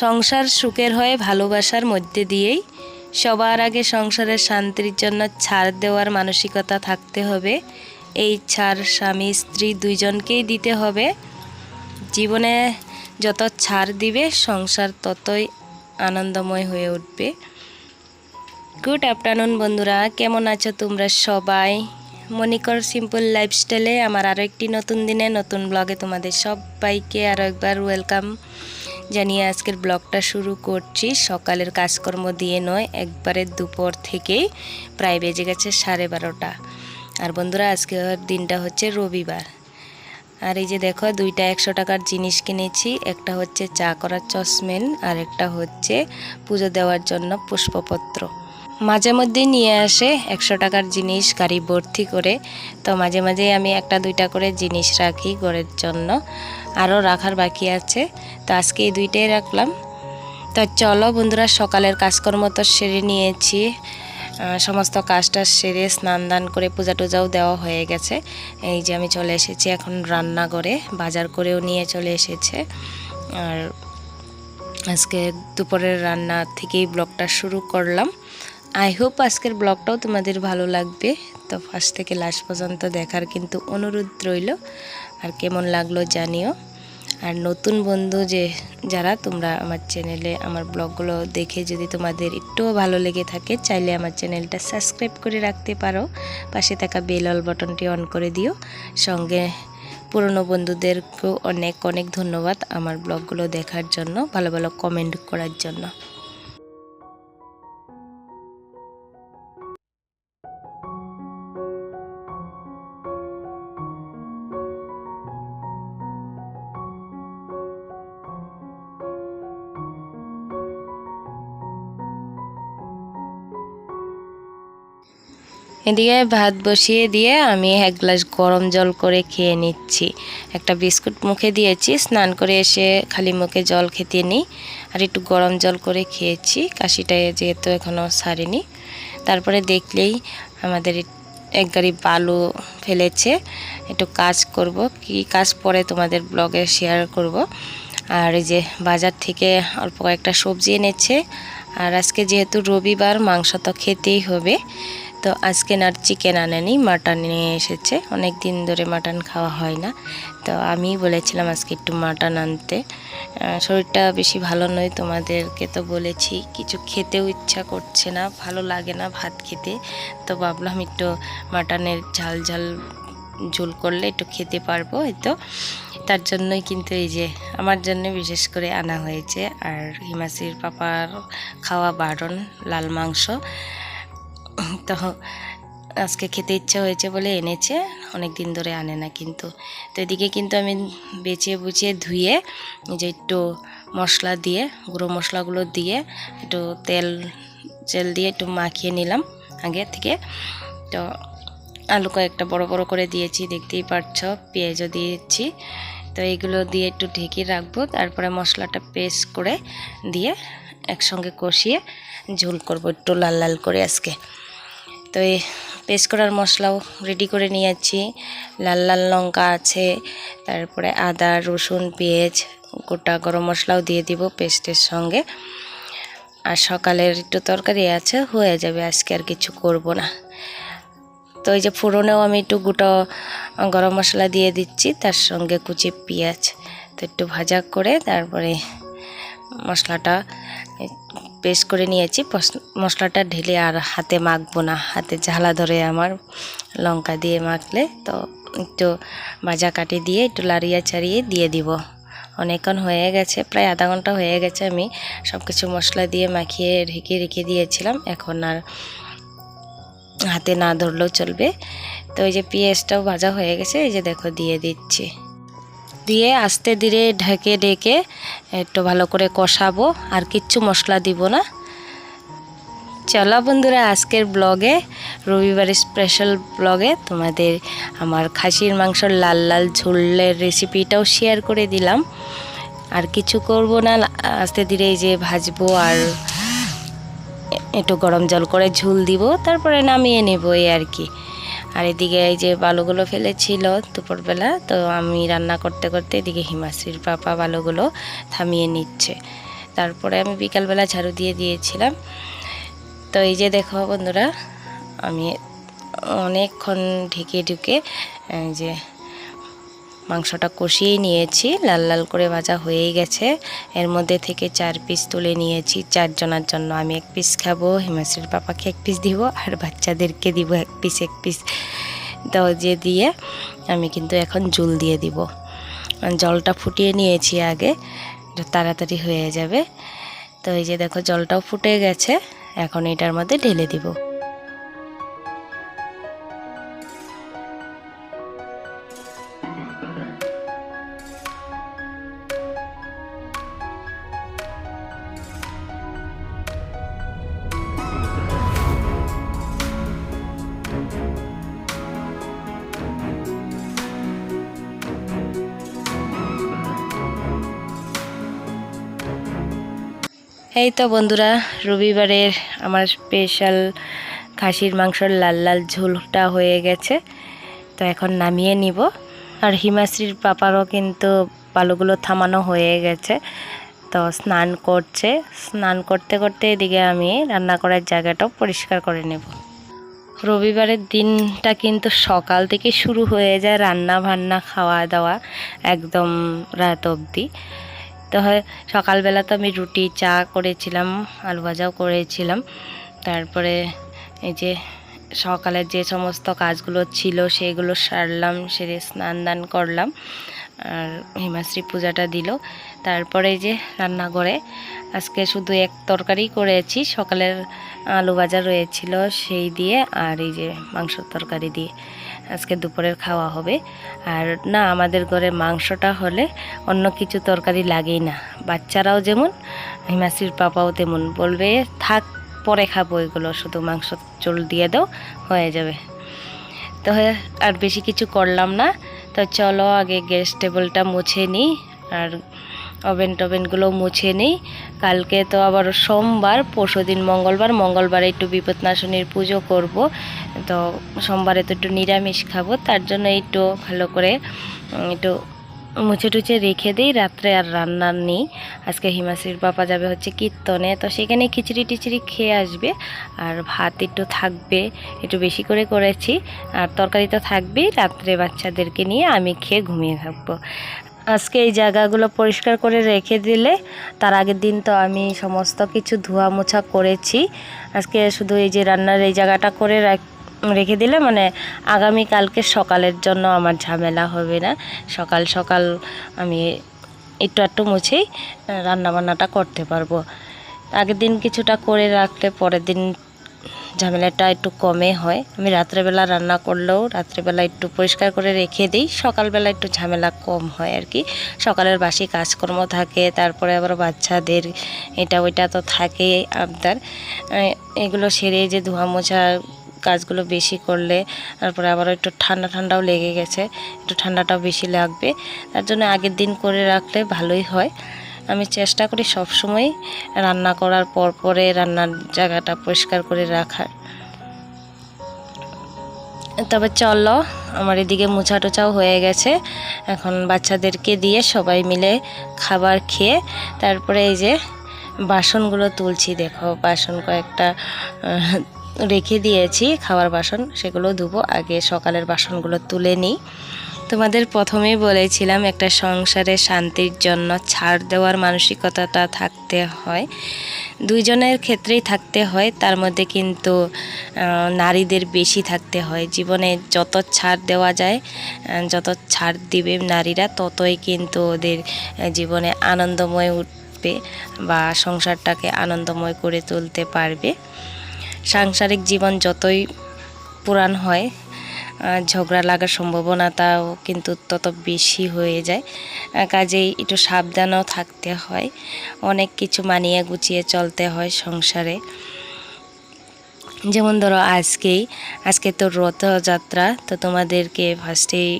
সংসার সুখের হয় ভালোবাসার মধ্যে দিয়েই সবার আগে সংসারের শান্তির জন্য ছাড় দেওয়ার মানসিকতা থাকতে হবে। এই ছাড় স্বামী, স্ত্রী দুইজনকেই দিতে হবে। জীবনে যত ছাড় দিবে, সংসার ততই আনন্দময় হয়ে উঠবে। গুড আফটারনুন বন্ধুরা, কেমন আছো তোমরা সবাই? মনিকর সিম্পল লাইফস্টাইলে আমার আরও একটি নতুন দিনে নতুন ব্লগে তোমাদের সবাইকে আরও একবার ওয়েলকাম জানিয়ে আজকের ব্লগটা শুরু করছি। সকালের কাজকর্ম দিয়ে নয়, একবারে দুপুর থেকেই প্রায় বেজে গেছে সাড়ে বারোটা। আর বন্ধুরা আজকের দিনটা হচ্ছে রবিবার। আর এই যে দেখো, দুইটা একশো টাকার জিনিস কিনেছি। একটা হচ্ছে চা করার চশমেন, আর একটা হচ্ছে পুজো দেওয়ার জন্য পুষ্পপত্র। মাঝে মধ্যেই নিয়ে আসে একশো টাকার জিনিস গাড়ি ভর্তি করে। তো মাঝে মাঝে আমি একটা দুইটা করে জিনিস রাখি ঘরের জন্য। আরও রাখার বাকি আছে। তো আজকে এই দুইটাই রাখলাম। তো চলো বন্ধুরা, সকালের কাজকর্ম তো সেরে নিয়েছি। সমস্ত কাজটা সেরে স্নান দান করে পূজা টুজাও দেওয়া হয়ে গেছে। এই যে আমি চলে এসেছি এখন রান্না করে বাজার করেও নিয়ে চলে এসেছে। আর আজকে দুপুরের রান্না থেকেই ব্লগটা শুরু করলাম। আই হোপ আজকের ব্লগটাও তোমাদের ভালো লাগবে। তো ফার্স্ট থেকে লাস্ট পর্যন্ত দেখার কিন্তু অনুরোধ রইল। আর কেমন লাগল জানিও। আর নতুন বন্ধু যে, যারা তোমরা আমার চ্যানেলে আমার ব্লগগুলো দেখে যদি তোমাদের একটুও ভালো লেগে থাকে, চাইলে আমার চ্যানেলটা সাবস্ক্রাইব করে রাখতে পারো। পাশে থাকা বেল অল বাটনটি অন করে দিও। সঙ্গে পুরনো বন্ধুদেরকেও অনেক অনেক ধন্যবাদ আমার ব্লগগুলো দেখার জন্য, ভালো ভালো কমেন্ট করার জন্য। এদিকে ভাত বসিয়ে দিয়ে আমি এক গ্লাস গরম জল করে খেয়ে নিচ্ছি। একটা বিস্কুট মুখে দিয়েছি, স্নান করে এসে খালি মুখে জল খেতে নিই। আর একটু গরম জল করে খেয়েছি, কাশিটা যেহেতু এখনও সারেনি। তারপরে দেখলেই আমাদের এক গাড়ি বালু ফেলেছে। একটু কাজ করব, কি কাজ পরে তোমাদের ব্লগে শেয়ার করব। আর এই যে বাজার থেকে অল্প কয়েকটা সবজি এনেছে। আর আজকে যেহেতু রবিবার, মাংস তো খেতেই হবে। তো আজকে আর চিকেন আনেনি মাটন নিয়ে এসেছে। অনেক দিন ধরে মাটন খাওয়া হয় না। তো আমি বলেছিলাম আজকে একটু মাটন আনতে। শরীরটা বেশি ভালো নয়, তোমাদেরকে তো বলেছি। কিছু খেতেও ইচ্ছা করছে না, ভালো লাগে না ভাত খেতে। তো ভাবলাম একটু মাটনের ঝাল ঝাল ঝোল করলে একটু খেতে পারব, এই তো। তার জন্যই কিন্তু এই যে আমার জন্য বিশেষ করে আনা হয়েছে। আর হিমাসির পাপার খাওয়া বারণ, লাল মাংস। তো আজকে খেতে ইচ্ছা হয়েছে বলে এনেছে অনেক দিন ধরে আনে না কিন্তু। তো এদিকে কিন্তু আমি বেছে বুচিয়ে ধুয়ে যে একটু মশলা দিয়ে, গুঁড়ো মশলাগুলো দিয়ে একটু তেল তেল দিয়ে একটু মাখিয়ে নিলাম আগে থেকে। তো আলু কয়েকটা বড় বড় করে দিয়েছি, দেখতেই পাচ্ছ পেঁয়াজও দিয়েছি। তো এইগুলো দিয়ে একটু ঢেকে রাখব, তারপরে মশলাটা পেস্ট করে দিয়ে একসঙ্গে কষিয়ে ঝোল করব একটু লাল লাল করে আজকে। তো এই পেস্ট করার মশলাও রেডি করে নিয়েছি। লাল লাল লঙ্কা আছে, তারপরে আদা, রসুন, পেঁয়াজ, গোটা গরম মশলাও দিয়ে দিব পেস্টের সঙ্গে। আর সকালের একটু তরকারি আছে, হয়ে যাবে, আজকে আর কিছু করব না। তো এই যে ফোড়নেও আমি একটু গোটা গরম মশলা দিয়ে দিচ্ছি, তার সঙ্গে কুচি পেঁয়াজ। তো একটু ভাজা করে তারপরে মশলাটা পেস্ট করে নিয়েছি। মশলাটা ঢেলে আর হাতে মাখবো না। হাতে ঝালা ধরে আমার লঙ্কা দিয়ে মাখলে তো একটু ভাজা কাটি দিয়ে একটু লাড়িয়ে চাড়িয়ে দিয়ে দিব। অনেকক্ষণ হয়ে গেছে, প্রায় আধা ঘণ্টা হয়ে গেছে আমি সব কিছু মশলা দিয়ে মাখিয়ে ঢেকে রেখে দিয়েছিলাম। এখন আর হাতে না ধরলেও চলবে। তো এই যে পেঁয়াজটাও ভাজা হয়ে গেছে, এই যে দেখো দিয়ে দিচ্ছি। দিয়ে আস্তে ধীরে ঢেকে ডেকে একটু ভালো করে কষাবো, আর কিচ্ছু মশলা দিব না। চলো বন্ধুরা, আজকের ব্লগে রবিবারের স্পেশাল ব্লগে তোমাদের আমার খাসির মাংসর লাল লাল ঝোলের রেসিপিটাও শেয়ার করে দিলাম। আর কিছু করব না, আস্তে ধীরে এই যে ভাজবো আর একটু গরম জল করে ঝুল দিব, তারপরে নামিয়ে নেব এই আর কি। আর এদিকে এই যে বালুগুলো ফেলেছিল দুপুরবেলা, তো আমি রান্না করতে করতে এদিকে হিমাশ্রীর পাপা বালুগুলো থামিয়ে নিচ্ছে। তারপরে আমি বিকালবেলা ঝাড়ু দিয়ে দিয়েছিলাম। তো এই যে দেখো বন্ধুরা, আমি অনেকক্ষণ ঢেকে ঢুকে যে মাংসটা কষিয়ে নিয়েছি, লাল লাল করে ভাজা হয়েই গেছে। এর মধ্যে থেকে চার পিস তুলে নিয়েছি, চারজনের জন্য আমি এক পিস খাব, হিমাশ্রীর পাপাকে এক পিস দিব, আর বাচ্চাদেরকে দিব এক পিস এক পিস তো যে দিয়ে আমি কিন্তু এখন জল দিয়ে দিব। জলটা ফুটিয়ে নিয়েছি আগে তাড়াতাড়ি হয়ে যাবে। তো এই যে দেখো, জলটাও ফুটে গেছে, এখন এটার মধ্যে ঢেলে দিব। এই তো বন্ধুরা, রবিবারের আমার স্পেশাল খাসির মাংসর লাল লাল ঝোলটা হয়ে গেছে। তো এখন নামিয়ে নিব। আর হিমাশ্রীর পাপারও কিন্তু বালুগুলো থামানো হয়ে গেছে। তো স্নান করছে। স্নান করতে করতে এদিকে আমি রান্না করার জায়গাটাও পরিষ্কার করে নেব। রবিবারের দিনটা কিন্তু সকাল থেকে শুরু হয়ে যায় রান্না বান্না খাওয়া দাওয়া একদম রাত অবধি। তো হয়। সকালবেলা তো আমি রুটি, চা করেছিলাম, আলু ভাজাও করেছিলাম। তারপরে এই যে সকালের যে সমস্ত কাজগুলো ছিল সেগুলো সারলাম, সেরে স্নান দান করলাম। আর হিমাশ্রী পূজাটা দিল। তারপরে যে রান্নাঘরে আজকে শুধু এক তরকারি করেছি, সকালের আলু ভাজা রয়েছিল সেই দিয়ে আর এই যে মাংসর তরকারি দিয়ে। আজকে দুপুরের খাওয়া হবে। আর না, আমাদের ঘরে মাংসটা হলে অন্য কিছু তরকারি লাগেই না। বাচ্চারাও যেমন হিমাশ্রীর পাপাও তেমন। বলবে, থাক, পরে খাব এগুলো, শুধু মাংস চুল দিয়ে দাও, হয়ে যাবে। তো আর বেশি কিছু করলাম না। তো চলো আগে গ্যাস টেবিলটা মুছে নিই। আর ওভেন টোভেনগুলো মুছে নিই। কালকে তো আবার সোমবার, পরশু দিন মঙ্গলবার, মঙ্গলবারে একটু বিপদনাশনীর পুজো করব। তো সোমবারে তো একটু নিরামিষ খাব, তার জন্য একটু ভালো করে একটু মুছে টুছে রেখে দিই, রাত্রে আর রান্না নেই। আজকে হিমাশ্রীর বাবা যাবে হচ্ছে কীর্তনে, তো সেখানে খিচড়ি টিচড়ি খেয়ে আসবে। আর ভাত একটু থাকবে, একটু বেশি করে করেছি। আর তরকারি তো থাকবেই, রাত্রে বাচ্চাদেরকে নিয়ে আমি খেয়ে ঘুমিয়ে থাকব। আজকে এই জায়গাগুলো পরিষ্কার করে রেখে দিলে তার আগের দিন তো আমি সমস্ত কিছু ধোয়া মোছা করেছি। আজকে শুধু এই যে রান্নার এই জায়গাটা করে রাখ- দিলে মানে আগামী কালকে সকালের জন্য আমার ঝামেলা হবে না। সকাল সকাল আমি একটু একটু মুছেই রান্নাবান্নাটা করতে পারব। আগের দিন কিছুটা করে রাখলে পরের দিন ঝামেলাটা একটু কমে হয়। আমি রাত্রেবেলা রান্না করলেও রাত্রেবেলা একটু পরিষ্কার করে রেখে দিই। সকালবেলা একটু ঝামেলা কম হয় আর কি। সকালের বাসি কাজকর্ম থাকে, তারপরে আবার বাচ্চাদের এটা ওইটা তো থাকেই আবদার। এগুলো সেরে যে ধোয়া মোছা কাজগুলো বেশি করলে তারপরে আবার একটু ঠান্ডা ঠান্ডাও লেগে গেছে, একটু ঠান্ডাটাও বেশি লাগবে। তার জন্য আগের দিন করে রাখলে ভালোই হয়। আমি চেষ্টা করি সব সবসময় রান্না করার পর পরে রান্নার জায়গাটা পরিষ্কার করে রাখার। তবে চলো, আমার এদিকে মোছা টোছাও হয়ে গেছে। এখন বাচ্চাদেরকে দিয়ে সবাই মিলে খাবার খেয়ে তারপরে এই যে বাসনগুলো তুলছি। দেখো, বাসন কয়েকটা রেখে দিয়েছি খাবার বাসন, সেগুলো ধুবো। আগে সকালের বাসনগুলো তুলে নিই। তোমাদের প্রথমেই বলেছিলাম, একটা সংসারে শান্তির জন্য ছাড় দেওয়ার মানসিকতাটা থাকতে হয়। দুইজনের ক্ষেত্রেই থাকতে হয়, তার মধ্যে কিন্তু নারীদের বেশি থাকতে হয়। জীবনে যত ছাড় দেওয়া যায় যত ছাড় দিবে নারীরা, ততই কিন্তু ওদের জীবনে আনন্দময় উঠবে বা সংসারটাকে আনন্দময় করে তুলতে পারবে। সাংসারিক জীবন যতই পুরাণ হয় ঝগড়া লাগার সম্ভাবনাটাও কিন্তু তত বেশি হয়ে যায়। কাজেই একটু সাবধানও থাকতে হয়। অনেক কিছু মানিয়ে গুছিয়ে চলতে হয় সংসারে। যেমন ধরো আজকেই, আজকে তো রথযাত্রা, তো তোমাদেরকে ফার্স্টেই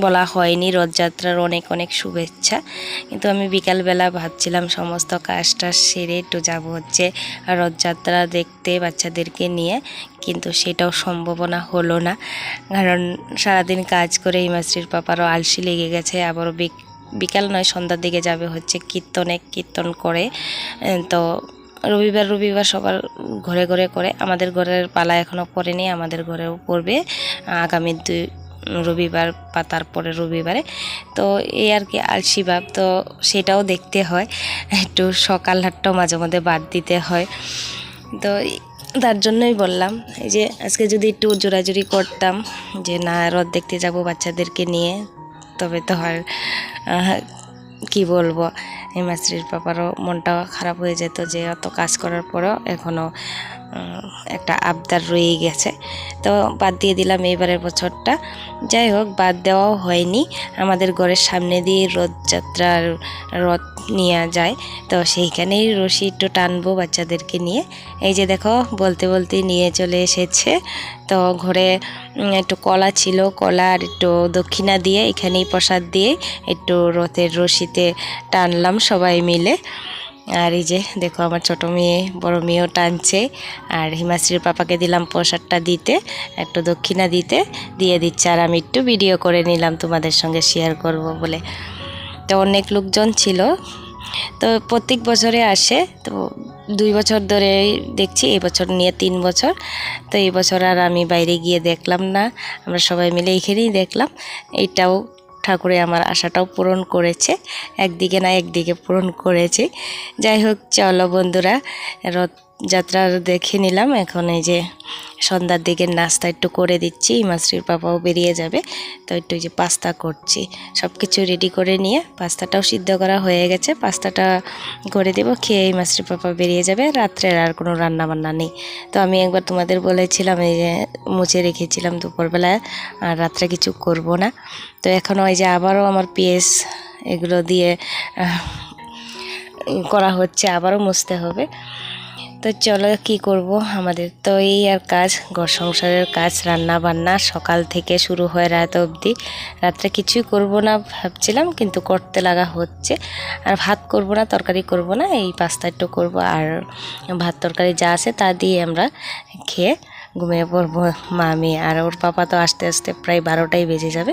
বলা হয়নি, রথযাত্রার অনেক অনেক শুভেচ্ছা। কিন্তু আমি বিকালবেলা ভাবছিলাম সমস্ত কাজটা সেরে একটু যাব হচ্ছে রথযাত্রা দেখতে বাচ্চাদেরকে নিয়ে। কিন্তু সেটাও সম্ভাবনা হলো না। কারণ সারাদিন কাজ করে হিমাশ্রীর পাপারও আলসি লেগে গেছে। আবারও বিক- বিকাল নয়, সন্ধ্যার দিকে যাবে হচ্ছে কীর্তনে কীর্তন করে। তো রবিবার রবিবার সবার ঘরে ঘরে করে। আমাদের ঘরের পালা এখনও পড়েনি, আমাদের ঘরেও পড়বে। আগামী দুই রবিবার বা তারপরে রবিবারে। তো এই আর কি আলসি ভাব তো সেটাও দেখতে হয়। একটু সকাল হাটটাও মাঝে মধ্যে বাদ দিতে হয়। তো তার জন্যই বললাম এই যে আজকে যদি একটু জোরাজুরি করতাম যে না রথ দেখতে যাব বাচ্চাদেরকে নিয়ে তবে তো আহ, কি বলব হিমাশ্রীর পাপারও মনটা খারাপ হয়ে যেত যে অত কাজ করার পরেও এখনও একটা আবদার রয়ে গেছে। তো বাদ দিয়ে দিলাম এইবারের বছরটা। যাই হোক, বাদ দেওয়াও হয়নি। আমাদের ঘরের সামনে দিয়ে রথযাত্রার রথ নিয়ে যায়। তো সেইখানেই রশি একটু টানবো বাচ্চাদেরকে নিয়ে। এই যে দেখো, বলতে বলতে নিয়ে চলে এসেছে। তো ঘরে একটু কলা ছিল, কলা আর একটু দক্ষিণা দিয়ে, এখানেই প্রসাদ দিয়ে একটু রথের রশিতে টানলাম সবাই মিলে। আর এই যে, দেখো আমার ছোট মেয়ে, বড় মেয়েও টানছে। আর হিমাশ্রীর পাপাকে দিলাম প্রসাদটা দিতে, একটু দক্ষিণা দিতে, দিয়ে দিচ্ছে। আর আমি একটু ভিডিও করে নিলাম তোমাদের সঙ্গে শেয়ার করব বলে। তো অনেক লোকজন ছিল। তো প্রত্যেক বছরে আসে। তো দুই বছর ধরে দেখছি, এই বছর নিয়ে তিন বছর। তো এই বছর আর আমি বাইরে গিয়ে দেখলাম না। আমরা সবাই মিলে এখানেই দেখলাম। এইটাও ঠাকুরে আমার আশাটাও পূরণ করেছে একদিকে না একদিকে পূরণ করেছে। যাই হোক চলো বন্ধুরা রথযাত্রা দেখে নিলাম। এখন এই যে সন্ধ্যার দিকে নাস্তা একটু করে দিচ্ছি। মাসরির পাপাও বেরিয়ে যাবে। তো একটু এই যে পাস্তা করছি। সব কিছু রেডি করে নিয়ে পাস্তাটাও সিদ্ধ করা হয়ে গেছে। পাস্তাটা করে দেবো খেয়ে মাসরির পাপা বেরিয়ে যাবে। রাত্রের আর কোনো রান্না বান্না নেই। তো আমি একবার তোমাদের বলেছিলাম, এই যে মুছে রেখেছিলাম দুপুরবেলায়, আর রাত্রে কিছু করব না। তো এখন ওই যে আবারও আমার পিএস এগুলো দিয়ে করা হচ্ছে, আবারও মুছতে হবে। তো চলো কি করব আমাদের তো এই আর কাজ, ঘর সংসারের কাজ, রান্না বান্না সকাল থেকে শুরু হয় রাত অবধি। রাত্রে কিছুই করব না ভাবছিলাম, কিন্তু করতে লাগা হচ্ছে। আর ভাত করব না, তরকারি করব না, এই পাস্তা একটু করব। আর ভাত তরকারি যা আছে তা দিয়ে আমরা খেয়ে ঘুমিয়ে পড়ব মামি আর ওর পাপা তো আস্তে আস্তে প্রায় বারোটাই বেজে যাবে।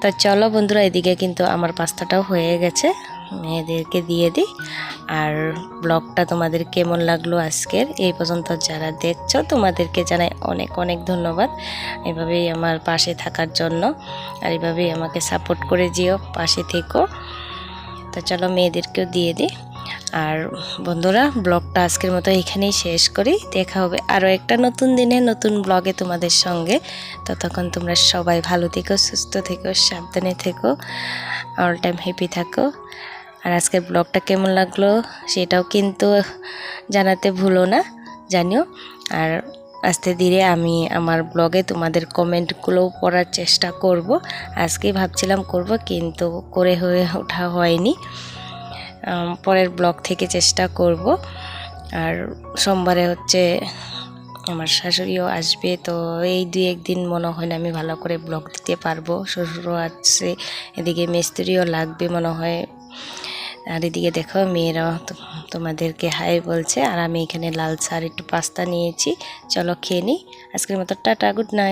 তো চলো বন্ধুরা, এদিকে কিন্তু আমার পাস্তাটাও হয়ে গেছে। মেয়েদেরকে দিয়ে দিই। আর ব্লগটা তোমাদের কেমন লাগল আজকের, এই পর্যন্ত যারা দেখছ তোমাদেরকে জানাই অনেক অনেক ধন্যবাদ। এভাবেই আমার পাশে থাকার জন্য, আর এভাবেই আমাকে সাপোর্ট করে যেও, পাশে থেকো। তো চলো মেয়েদেরকেও দিয়ে দিই। আর বন্ধুরা, ব্লগটা আজকের মতো এখানেই শেষ করি। দেখা হবে আরও একটা নতুন দিনে, নতুন ব্লগে তোমাদের সঙ্গে। ততক্ষণ তোমরা সবাই ভালো থেকো, সুস্থ থেকো, সাবধানে থেকো অল টাইম হ্যাপি থাকো। আর আজকের ব্লগটা কেমন লাগল সেটাও কিন্তু জানাতে ভুলো না, জানিও। আর আস্তে ধীরে আমি আমার ব্লগে তোমাদের কমেন্টগুলোও পড়ার চেষ্টা করব। আজকে ভাবছিলাম করব, কিন্তু করে হয়ে ওঠা হয়নি। পরের ব্লগ থেকে চেষ্টা করব। আর সোমবারে হচ্ছে আমার শাশুড়িও আসবে, তো এই দুই একদিন মনে হয় না আমি ভালো করে ব্লগ দিতে পারব। শ্বশুরও আছে, এদিকে মিস্ত্রিও লাগবে মনে হয়। আর এদিকে দেখো মেয়েরাও তোমাদেরকে হাই বলছে আর আমি এখানে লাল শাড়ি একটু পাস্তা নিয়েছি। চলো খেয়ে নিই আজকের মতো টাটা, গুড নাইট।